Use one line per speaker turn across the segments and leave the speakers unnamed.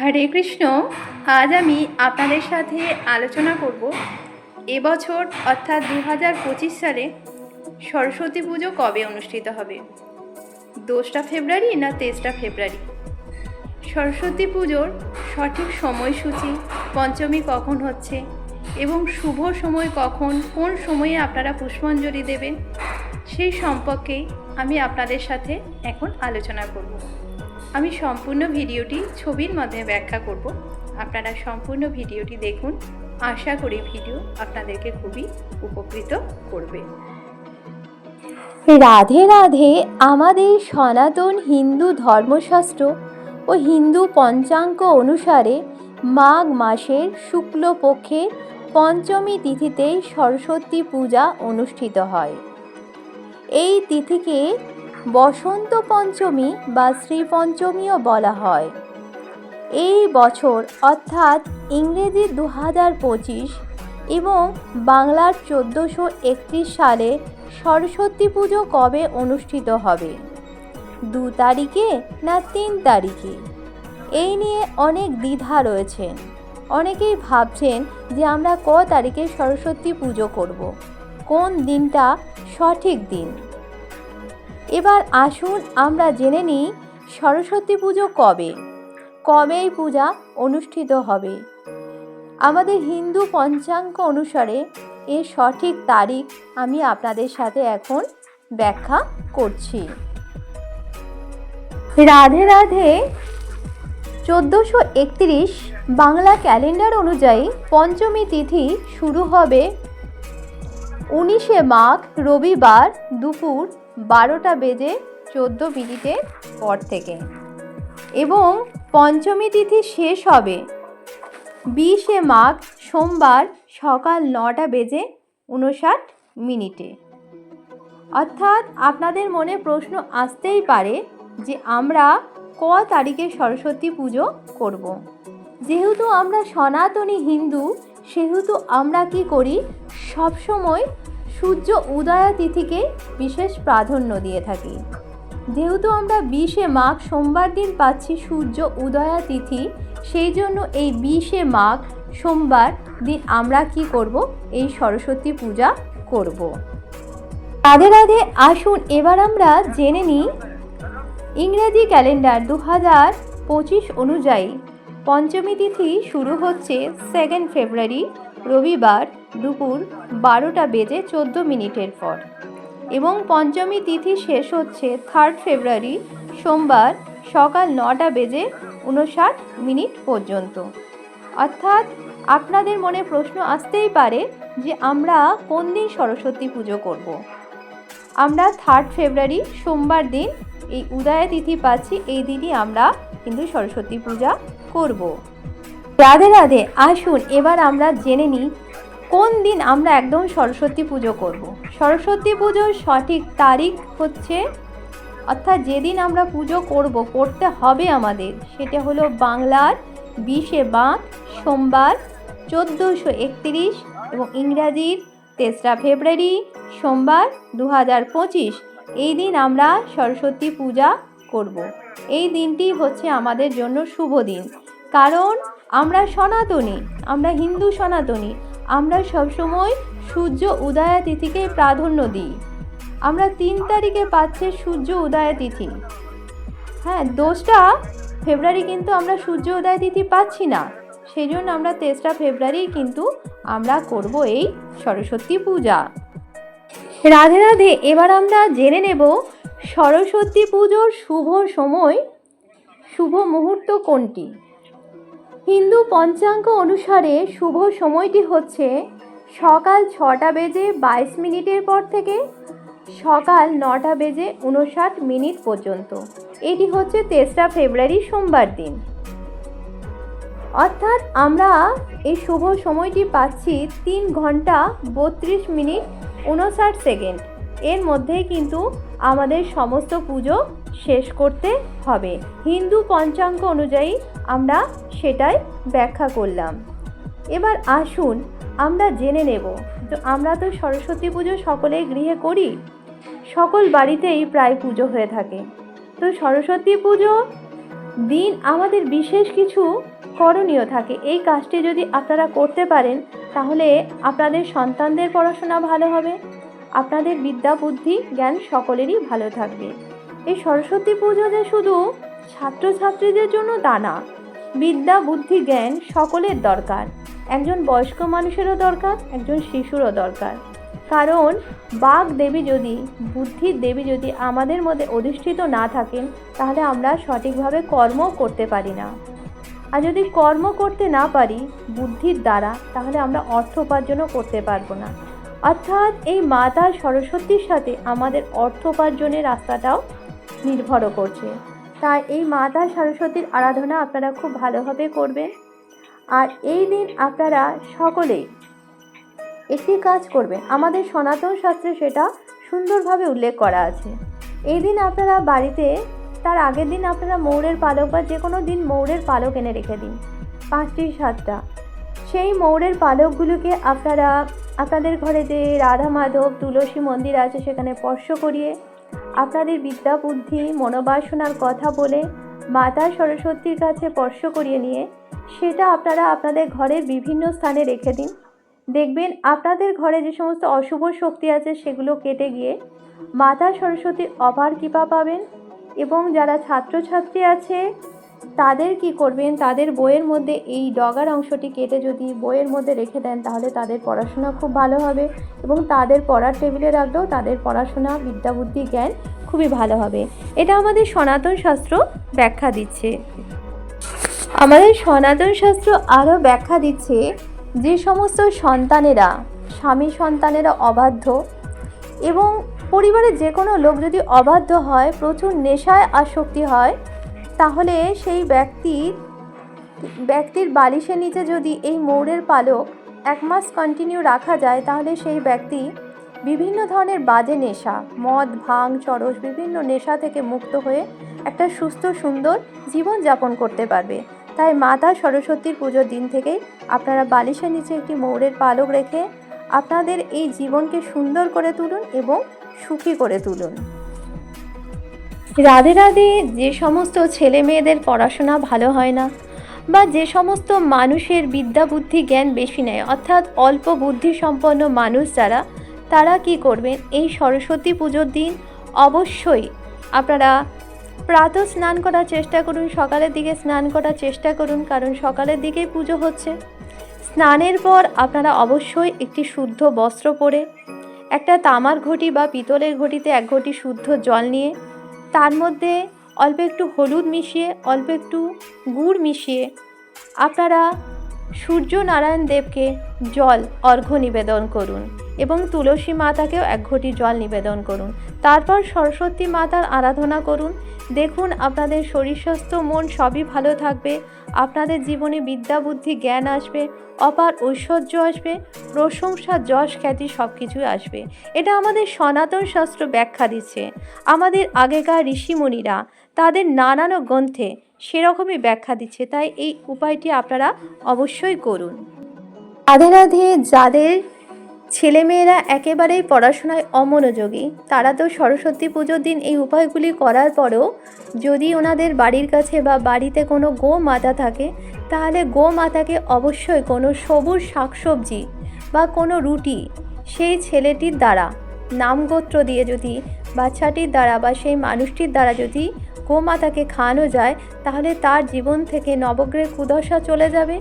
হরে কৃষ্ণ। আজ আমি আপনাদের সাথে আলোচনা করব এবছর অর্থাৎ দু হাজার পঁচিশ সালে সরস্বতী পুজো কবে অনুষ্ঠিত হবে? দোসরা ফেব্রুয়ারি না তেসরা ফেব্রুয়ারি? সরস্বতী পুজোর সঠিক সময়সূচি পঞ্চমী কখন হচ্ছে এবং শুভ সময় কখন, কোন সময়ে আপনারা পুষ্পাঞ্জলি দেবেন সেই সম্পর্কে আমি আপনাদের সাথে এখন আলোচনা করব। আমি সম্পূর্ণ ভিডিওটি ছবির মাধ্যমে ব্যাখ্যা করব। আপনারা সম্পূর্ণ ভিডিওটি দেখুন। আশা করি ভিডিও আপনাদেরকে খুবই উপকৃত করবে।
রাধে রাধে, আমাদের সনাতন হিন্দু ধর্মশাস্ত্র ও হিন্দু পঞ্চাঙ্গ অনুসারে মাঘ মাসের শুক্লপক্ষে পঞ্চমী তিথিতে সরস্বতী পূজা অনুষ্ঠিত হয়। এই তিথিকে বসন্ত পঞ্চমী বা শ্রী পঞ্চমীও বলা হয়। এই বছর অর্থাৎ ইংরেজি দু হাজার পঁচিশ এবং বাংলার চোদ্দোশো একত্রিশ সালে সরস্বতী পুজো কবে অনুষ্ঠিত হবে? দু তারিখে না তিন তারিখে? এই নিয়ে অনেক দ্বিধা রয়েছে। অনেকেই ভাবছেন যে আমরা ক তারিখে সরস্বতী পুজো করব। কোন দিনটা সঠিক দিন? এবার আসুন আমরা জেনে নিই সরস্বতী পুজো কবে। কবে এই পূজা অনুষ্ঠিত হবে। আমাদের হিন্দু পঞ্চাঙ্গ অনুসারে এর সঠিক তারিখ আমি আপনাদের সাথে এখন ব্যাখ্যা করছি। রাধে রাধে। চোদ্দোশো একত্রিশ বাংলা ক্যালেন্ডার অনুযায়ী পঞ্চমী তিথি শুরু হবে উনিশে মাঘ রবিবার দুপুর বারোটা বেজে চোদ্দ মিনিটের পর থেকে। এবং পঞ্চমী তিথি শেষ হবে বিশে মাঘ, সোমবার সকাল নটা বেজে উনষাট মিনিটে। অর্থাৎ আপনাদের মনে প্রশ্ন আসতেই পারে যে আমরা ক তারিখে সরস্বতী পুজো করব। যেহেতু আমরা সনাতনী হিন্দু, সেহেতু আমরা কি করি? সবসময় সূর্য উদয়া তিথিকে বিশেষ প্রাধান্য দিয়ে থাকি। যেহেতু আমরা বিশে মাঘ সোমবার দিন পাচ্ছি সূর্য উদয়া তিথি সেই জন্য এই বিশে মাঘ সোমবার দিন আমরা কি করব? এই সরস্বতী পূজা করব। রাধে রাধে, আসুন এবার আমরা জেনে নিই ইংরেজি ক্যালেন্ডার দু হাজার পঁচিশ অনুযায়ী পঞ্চমী তিথি শুরু হচ্ছে সেকেন্ড ফেব্রুয়ারি রবিবার দুপুর বারোটা বেজে চোদ্দ মিনিটের পর এবং পঞ্চমী তিথি শেষ হচ্ছে থার্ড ফেব্রুয়ারি সোমবার সকাল নটা বেজে উনষাট মিনিট পর্যন্ত অর্থাৎ আপনাদের মনে প্রশ্ন আসতেই পারে যে আমরা কোন দিন সরস্বতী পুজো করব। আমরা থার্ড ফেব্রুয়ারি সোমবার দিন এই উদয়া তিথি পাচ্ছি, এই দিনই আমরা কিন্তু সরস্বতী পূজা করব। রাধে রাধে, আসুন, এবার আমরা জেনে নিই কোন দিন আমরা একদম সরস্বতী পুজো করব। সরস্বতী পুজোর সঠিক তারিখ হচ্ছে, অর্থাৎ যেদিন আমরা পুজো করব, করতে হবে আমাদের, সেটা হলো বাংলার বিশে বাঁক সোমবার চোদ্দোশো একত্রিশ এবং ইংরাজির তেসরা ফেব্রুয়ারি সোমবার দু হাজার পঁচিশ এই দিন আমরা সরস্বতী পূজা করব। এই দিনটি হচ্ছে আমাদের জন্য শুভ দিন কারণ আমরা সনাতনী, আমরা হিন্দু সনাতনী, আমরা সবসময় সূর্য উদয়া তিথিকে প্রাধান্য দিই। আমরা তিন তারিখে পাচ্ছে সূর্য উদয়া তিথি। হ্যাঁ দোসরা ফেব্রুয়ারি কিন্তু আমরা সূর্য উদয় তিথি পাচ্ছি না। সেই জন্য আমরা তেসরা ফেব্রুয়ারি কিন্তু আমরা করব এই সরস্বতী পূজা। রাধে রাধে, এবার আমরা জেনে নেব সরস্বতী পুজোর শুভ সময়, শুভ মুহূর্ত কোনটি? হিন্দু পঞ্চাঙ্গ অনুসারে শুভ সময়টি হচ্ছে সকাল ছটা বেজে বাইশ মিনিটের পর থেকে সকাল নটা বেজে উনষাট মিনিট পর্যন্ত। এটি হচ্ছে তেসরা ফেব্রুয়ারি সোমবার দিন। অর্থাৎ আমরা এই শুভ সময়টি পাচ্ছি তিন ঘণ্টা বত্রিশ মিনিট উনষাট সেকেন্ড। এর মধ্যে কিন্তু আমাদের সমস্ত পুজো শেষ করতে হবে। হিন্দু পঞ্চাঙ্গ অনুযায়ী আমরা সেটাই ব্যাখ্যা করলাম। এবার আসুন আমরা জেনে নেব। তো আমরা তো সরস্বতী পুজো সকলেই গৃহে করি। সকল বাড়িতেই প্রায় পুজো হয়ে থাকে। তো সরস্বতী পুজো দিন আমাদের বিশেষ কিছু করণীয় থাকে। এই কাজটি যদি আপনারা করতে পারেন, তাহলে আপনাদের সন্তানদের পড়াশোনা ভালো হবে। আপনাদের বিদ্যা, বুদ্ধি, জ্ঞান সকলেরই ভালো থাকবে। এই সরস্বতী পুজো যে শুধু ছাত্রছাত্রীদের জন্য তা না বিদ্যা, বুদ্ধি, জ্ঞান সকলের দরকার। একজন বয়স্ক মানুষেরও দরকার, একজন শিশুরও দরকার। কারণ বাঘ দেবী যদি বুদ্ধির দেবী যদি আমাদের মধ্যে অধিষ্ঠিত না থাকেন, তাহলে আমরা সঠিকভাবে কর্ম করতে পারি না। আর যদি কর্ম করতে না পারি, বুদ্ধির দ্বারা, তাহলে আমরা অর্থ উপার্জনও করতে পারব না। অর্থাৎ এই মাতা সরস্বতীর সাথে আমাদের অর্থ উপার্জনের রাস্তাটাও নির্ভরও করছে। তাই এই মাতা সরস্বতীর আরাধনা আপনারা খুব ভালোভাবে করবেন। আর এই দিন আপনারা সকলেই একটি কাজ করবেন। আমাদের সনাতন শাস্ত্রে সেটা সুন্দরভাবে উল্লেখ করা আছে। এই দিন আপনারা বাড়িতে, তার আগের দিন আপনারা মৌরের পালক বা যে কোনো দিন মৌরের পালক এনে রেখে দিন। পাঁচটি সাতটা। সেই মৌরের পালকগুলোকে আপনারা, আপনাদের ঘরে যে রাধা মাধব, তুলসী মন্দির আছে সেখানে স্পর্শ করিয়ে আপনাদের বিদ্যা, বুদ্ধি, মনোবাসনার কথা বলে মাতা সরস্বতীর কাছে স্পর্শ করিয়ে নিয়ে, সেটা আপনারা আপনাদের ঘরের বিভিন্ন স্থানে রেখে দিন। দেখবেন আপনাদের ঘরে যে সমস্ত অশুভ শক্তি আছে সেগুলো কেটে গিয়ে মাতা সরস্বতীর অপার কৃপা পাবেন এবং যারা ছাত্রছাত্রী আছে তাদের কি করবেন? তাদের বইয়ের মধ্যে এই ডগার অংশটি কেটে যদি বইয়ের মধ্যে রেখে দেন, তাহলে তাদের পড়াশোনা খুব ভালো হবে এবং তাদের পড়ার টেবিলে রাখলেও তাদের পড়াশোনা বিদ্যা বুদ্ধি জ্ঞান খুবই ভালো হবে। এটা আমাদের সনাতন শাস্ত্র ব্যাখ্যা দিচ্ছে। আমাদের সনাতন শাস্ত্র আরও ব্যাখ্যা দিচ্ছে যে সমস্ত সন্তানেরা, স্বামী সন্তানেরা অবাধ্য এবং পরিবারের যে কোনো লোক যদি অবাধ্য হয়, প্রচুর নেশায় আসক্তি হয় তাহলে সেই ব্যক্তির ব্যক্তির বালিশের নিচে যদি এই মৌরের পালক এক মাস কন্টিনিউ রাখা যায়, তাহলে সেই ব্যক্তি বিভিন্ন ধরনের বাজে নেশা, মদ, ভাং, চরস, বিভিন্ন নেশা থেকে মুক্ত হয়ে একটা সুস্থ, সুন্দর জীবন যাপন করতে পারবে। তাই মাতা সরস্বতীর পুজোর দিন থেকেই আপনারা বালিশের নিচে একটি মৌরের পালক রেখে আপনাদের এই জীবনকে সুন্দর করে তুলুন এবং সুখী করে তুলুন। রাধে রাধে, যে সমস্ত ছেলে মেয়েদের পড়াশোনা ভালো হয় না বা যে সমস্ত মানুষের বিদ্যা বুদ্ধি জ্ঞান বেশি নেয়, অর্থাৎ অল্প বুদ্ধি সম্পন্ন মানুষ যারা, তারা কি করবেন? এই সরস্বতী পুজোর দিন অবশ্যই আপনারা প্রাত স্নান করার চেষ্টা করুন, সকালের দিকে স্নান করার চেষ্টা করুন, কারণ সকালের দিকেই পুজো হচ্ছে। স্নানের পর আপনারা অবশ্যই একটি শুদ্ধ বস্ত্র পরে, একটা তামার ঘটি বা পিতলের ঘটিতে এক ঘটি শুদ্ধ জল নিয়ে তার মধ্যে অল্প একটু হলুদ মিশিয়ে, অল্প একটু গুড় মিশিয়ে আপনারা সূর্য নারায়ণ দেবকে জল, অর্ঘ্য নিবেদন করুন। এবং তুলসী মাতাকেও এক ঘটি জল নিবেদন করুন। তারপর সরস্বতী মাতার আরাধনা করুন। দেখুন, আপনাদের শরীর স্বাস্থ্য, মন সবই ভালো থাকবে। আপনাদের জীবনে বিদ্যা, বুদ্ধি, জ্ঞান আসবে, অপার ঐশ্বর্য আসবে, প্রশংসা, যশ, খ্যাতি সব কিছুই আসবে। এটা আমাদের সনাতন শাস্ত্র ব্যাখ্যা দিচ্ছে। আমাদের আগেকার ঋষিমুনিরা তাদের নানান গ্রন্থে সেরকমই ব্যাখ্যা দিচ্ছে, তাই এই উপায়টি আপনারা অবশ্যই করুন। রাধে রাধে, যাদের ছেলেমেয়েরা একেবারেই পড়াশোনায় অমনোযোগী। তারা তো সরস্বতী পুজোর দিন এই উপায়গুলি করার পরেও যদি ওনাদের বাড়ির কাছে বা বাড়িতে কোনো গো মাতা থাকে, তাহলে গো মাতাকে অবশ্যই কোনো সবুজ শাকসবজি বা কোনো রুটি সেই ছেলেটির দ্বারা, নামগোত্র দিয়ে যদি, বাচ্চাটির দ্বারা বা সেই মানুষটির দ্বারা যদি গোমাতাকে খাওয়ানো যায়, তাহলে তার জীবন থেকে নবগ্রহের কুদশা চলে যাবে।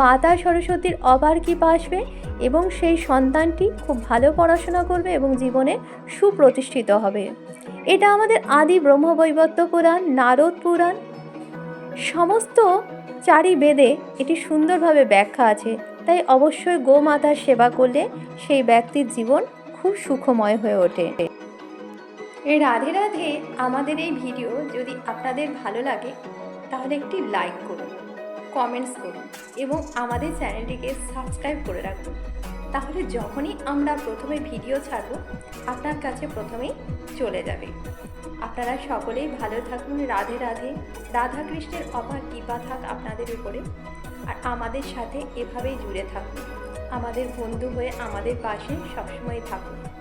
মাতা সরস্বতীর অবার কৃপা আসবে এবং সেই সন্তানটি খুব ভালো পড়াশোনা করবে এবং জীবনে সুপ্রতিষ্ঠিত হবে। এটা আমাদের আদি ব্রহ্মবৈবর্ত পুরাণ, নারদ পুরাণ। সমস্ত চারি বেদে এটি সুন্দরভাবে ব্যাখ্যা আছে, তাই অবশ্যই গোমাতার সেবা করলে সেই ব্যক্তির জীবন খুব সুখময় হয়ে ওঠে। রাধে রাধে আমাদের এই ভিডিও যদি আপনাদের ভালো লাগে, তাহলে একটি লাইক করুন কমেন্টস করুন এবং আমাদের চ্যানেলটিকে সাবস্ক্রাইব করে রাখুন। তাহলে যখনই আমরা প্রথমে ভিডিও ছাড়ব, আপনার কাছে প্রথমেই চলে যাবে। আপনারা সকলেই ভালো থাকুন, রাধে রাধে। রাধা কৃষ্ণের অপার কৃপা থাক আপনাদের উপরে। আর আমাদের সাথে এভাবেই জুড়ে থাকুন। আমাদের বন্ধু হয়ে আমাদের পাশে সবসময় থাকুন।